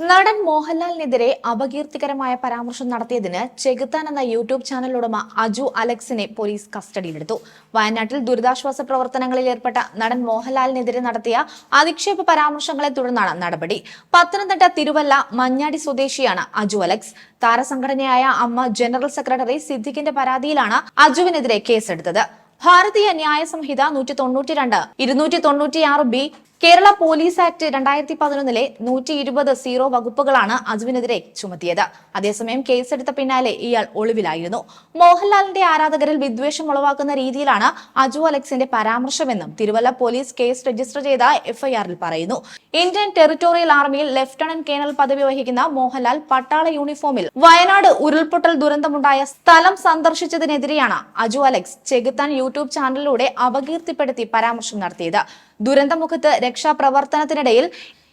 നടൻ മോഹൻലാലിനെതിരെ അപകീർത്തികരമായ പരാമർശം നടത്തിയതിന് ചെകുത്താൻ എന്ന യൂട്യൂബ് ചാനൽ ഉടമ അജു അലക്സിനെ പോലീസ് കസ്റ്റഡിയിലെടുത്തു. വയനാട്ടിൽ ദുരിതാശ്വാസ പ്രവർത്തനങ്ങളിൽ ഏർപ്പെട്ട നടൻ മോഹൻലാലിനെതിരെ നടത്തിയ അധിക്ഷേപ പരാമർശങ്ങളെ തുടർന്നാണ് നടപടി. പത്തനംതിട്ട തിരുവല്ല മഞ്ഞാടി സ്വദേശിയാണ് അജു അലക്സ്. താരസംഘടനയായ അമ്മ ജനറൽ സെക്രട്ടറി സിദ്ദിഖിന്റെ പരാതിയിലാണ് അജുവിനെതിരെ കേസെടുത്തത്. ഭാരതീയ ന്യായ സംഹിത നൂറ്റി തൊണ്ണൂറ്റി രണ്ട് ഇരുന്നൂറ്റി തൊണ്ണൂറ്റിയാറ് ബി കേരള പോലീസ് ആക്ട് രണ്ടായിരത്തി പതിനൊന്നിലെ നൂറ്റി ഇരുപത് സീറോ വകുപ്പുകളാണ് അജുവിനെതിരെ ചുമത്തിയത്. അതേസമയം കേസെടുത്ത പിന്നാലെ ഇയാൾ ഒളിവിലായിരുന്നു. മോഹൻലാലിന്റെ ആരാധകരിൽ വിദ്വേഷം ഉളവാക്കുന്ന രീതിയിലാണ് അജു അലക്സിന്റെ പരാമർശമെന്നും തിരുവല്ല പോലീസ് കേസ് രജിസ്റ്റർ ചെയ്ത എഫ്ഐആറിൽ പറയുന്നു. ഇന്ത്യൻ ടെറിട്ടോറിയൽ ആർമിയിൽ ലഫ്റ്റനന്റ് കേണൽ പദവി വഹിക്കുന്ന മോഹൻലാൽ പട്ടാള യൂണിഫോമിൽ വയനാട് ഉരുൾപൊട്ടൽ ദുരന്തമുണ്ടായ സ്ഥലം സന്ദർശിച്ചതിനെതിരെയാണ് അജു അലക്സ് ചെകുത്താൻ യൂട്യൂബ് ചാനലിലൂടെ അപകീർത്തിപ്പെടുത്തി പരാമർശം നടത്തിയത്. ദുരന്തമുഖത്ത് രക്ഷാപ്രവർത്തനത്തിനിടയിൽ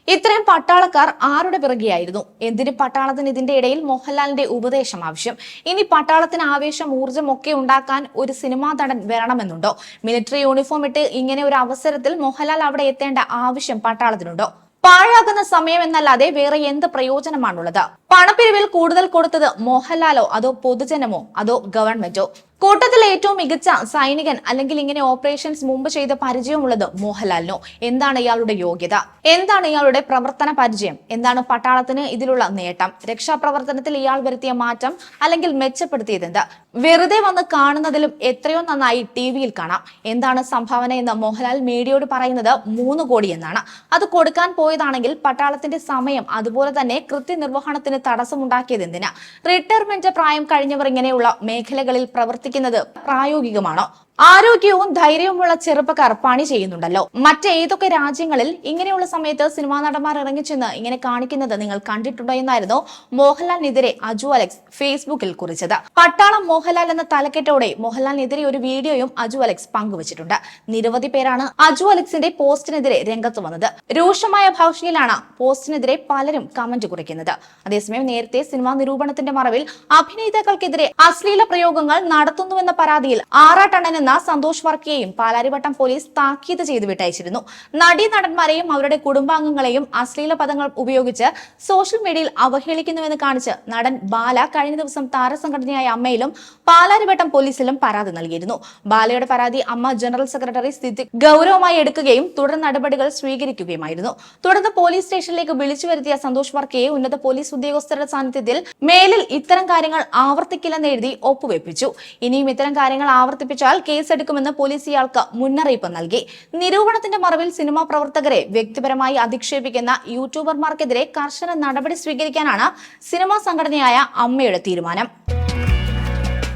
ഇത്രയും പട്ടാളക്കാർ ആരുടെ പിറകെയായിരുന്നു? എന്തിന് പട്ടാളത്തിന് ഇതിന്റെ ഇടയിൽ മോഹൻലാലിന്റെ ഉപദേശം ആവശ്യം? ഇനി പട്ടാളത്തിന് ആവേശം ഊർജം ഒക്കെ ഉണ്ടാക്കാൻ ഒരു സിനിമാ നടൻ വരണമെന്നുണ്ടോ? മിലിറ്ററി യൂണിഫോം ഇട്ട് ഇങ്ങനെ ഒരു അവസരത്തിൽ മോഹൻലാൽ അവിടെ എത്തേണ്ട ആവശ്യം പട്ടാളത്തിനുണ്ടോ? പാഴാകുന്ന സമയം എന്നല്ലാതെ വേറെ എന്ത് പ്രയോജനമാണുള്ളത്? പണപ്പിരിവിൽ കൂടുതൽ കൊടുത്തത് മോഹൻലാലോ അതോ പൊതുജനമോ? അതോ ഗവൺമെന്റോ? കൂട്ടത്തിൽ ഏറ്റവും മികച്ച സൈനികൻ അല്ലെങ്കിൽ ഇങ്ങനെ ഓപ്പറേഷൻസ് മുമ്പ് ചെയ്ത പരിചയമുള്ളത് മോഹൻലാലിനോ? എന്താണ് ഇയാളുടെ യോഗ്യത? എന്താണ് ഇയാളുടെ പ്രവർത്തന പരിചയം? എന്താണ് പട്ടാളത്തിന് ഇതിലുള്ള നേട്ടം? രക്ഷാപ്രവർത്തനത്തിൽ ഇയാൾ വരുത്തിയ മാറ്റം അല്ലെങ്കിൽ മെച്ചപ്പെടുത്തിയത് എന്ത് വെറുതെ വന്ന് കാണുന്നതിലും എത്രയോ നന്നായി ടി വിയിൽ കാണാം. എന്താണ് സംഭാവന എന്ന് മോഹൻലാൽ മീഡിയയോട് പറയുന്നത് മൂന്ന് കോടി എന്നാണ്. അത് കൊടുക്കാൻ പോയതാണെങ്കിൽ പട്ടാളത്തിന്റെ സമയം അതുപോലെ തന്നെ കൃത്യനിർവഹണത്തിന് തടസ്സമുണ്ടാക്കിയത് എന്തിനാ? റിട്ടയർമെന്റ് പ്രായം കഴിഞ്ഞവർ ഇങ്ങനെയുള്ള മേഖലകളിൽ പ്രവർത്തിക്കുന്നത് പ്രായോഗികമാണോ? ആരോഗ്യവും ധൈര്യവുമുള്ള ചെറുപ്പക്കാർ പണി ചെയ്യുന്നുണ്ടല്ലോ. മറ്റേതൊക്കെ രാജ്യങ്ങളിൽ ഇങ്ങനെയുള്ള സമയത്ത് സിനിമാ നടന്മാർ ഇറങ്ങിച്ചെന്ന് ഇങ്ങനെ കാണിക്കുന്നത് നിങ്ങൾ കണ്ടിട്ടുണ്ടോ എന്നായിരുന്നു മോഹൻലാലിനെതിരെ അജു അലക്സ് ഫേസ്ബുക്കിൽ കുറിച്ചത്. പട്ടാളം മോഹൻലാൽ എന്ന തലക്കെട്ടോടെ മോഹൻലാലിനെതിരെ ഒരു വീഡിയോയും അജു അലക്സ് പങ്കുവച്ചിട്ടുണ്ട്. നിരവധി പേരാണ് അജു അലക്സിന്റെ പോസ്റ്റിനെതിരെ രംഗത്ത് വന്നത്. രൂക്ഷമായ ഭാഷയിലാണ് പോസ്റ്റിനെതിരെ പലരും കമന്റ് കുറിക്കുന്നത്. അതേസമയം നേരത്തെ സിനിമാ നിരൂപണത്തിന്റെ മറവിൽ അഭിനേതാക്കൾക്കെതിരെ അശ്ലീല പ്രയോഗങ്ങൾ നടത്തുന്നുവെന്ന പരാതിയിൽ ആറാട്ടണ്ണൻ എന്ന സന്തോഷ് വർക്കിയെയും പാലാരിവട്ടം പോലീസ് താക്കീത് ചെയ്ത് വിട്ടയച്ചിരുന്നു. നടീ നടന്മാരെയും അവരുടെ കുടുംബാംഗങ്ങളെയും അശ്ലീല പദങ്ങൾ ഉപയോഗിച്ച് സോഷ്യൽ മീഡിയയിൽ അവഹേളിക്കുന്നുവെന്ന് കാണിച്ച് നടൻ ബാല കഴിഞ്ഞ ദിവസം താരസംഘടനയായ അമ്മയിലും പാലാരിവട്ടം പോലീസിലും പരാതി നൽകിയിരുന്നു. ബാലയുടെ പരാതി അമ്മ ജനറൽ സെക്രട്ടറി സ്ഥിതി ഗൗരവമായി എടുക്കുകയും തുടർ നടപടികൾ സ്വീകരിക്കുകയുമായിരുന്നു. തുടർന്ന് പോലീസ് സ്റ്റേഷനിലേക്ക് വിളിച്ചു വരുത്തിയ സന്തോഷ് വർക്കിയെ ഉന്നത പോലീസ് ഉദ്യോഗസ്ഥരുടെ സാന്നിധ്യത്തിൽ മേലിൽ ഇത്തരം കാര്യങ്ങൾ ആവർത്തിക്കില്ലെന്ന് എഴുതി ഒപ്പുവെപ്പിച്ചു. ഇനിയും ഇത്തരം കാര്യങ്ങൾ ആവർത്തിപ്പിച്ചാൽ കേസെടുക്കുമെന്ന് പോലീസ് ഇയാൾക്ക് മുന്നറിയിപ്പ് നൽകി. നിരൂപണത്തിന്റെ മറവിൽ സിനിമാ പ്രവർത്തകരെ വ്യക്തിപരമായി അധിക്ഷേപിക്കുന്ന യൂട്യൂബർമാർക്കെതിരെ കർശന നടപടി സ്വീകരിക്കാനാണ് സിനിമാ സംഘടനയായ അമ്മയുടെ തീരുമാനം.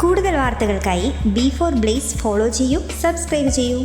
കൂടുതൽ വാർത്തകൾക്കായി ബി ഫോർ ബ്ലേസ് ഫോളോ ചെയ്യൂ സബ്സ്ക്രൈബ് ചെയ്യൂ.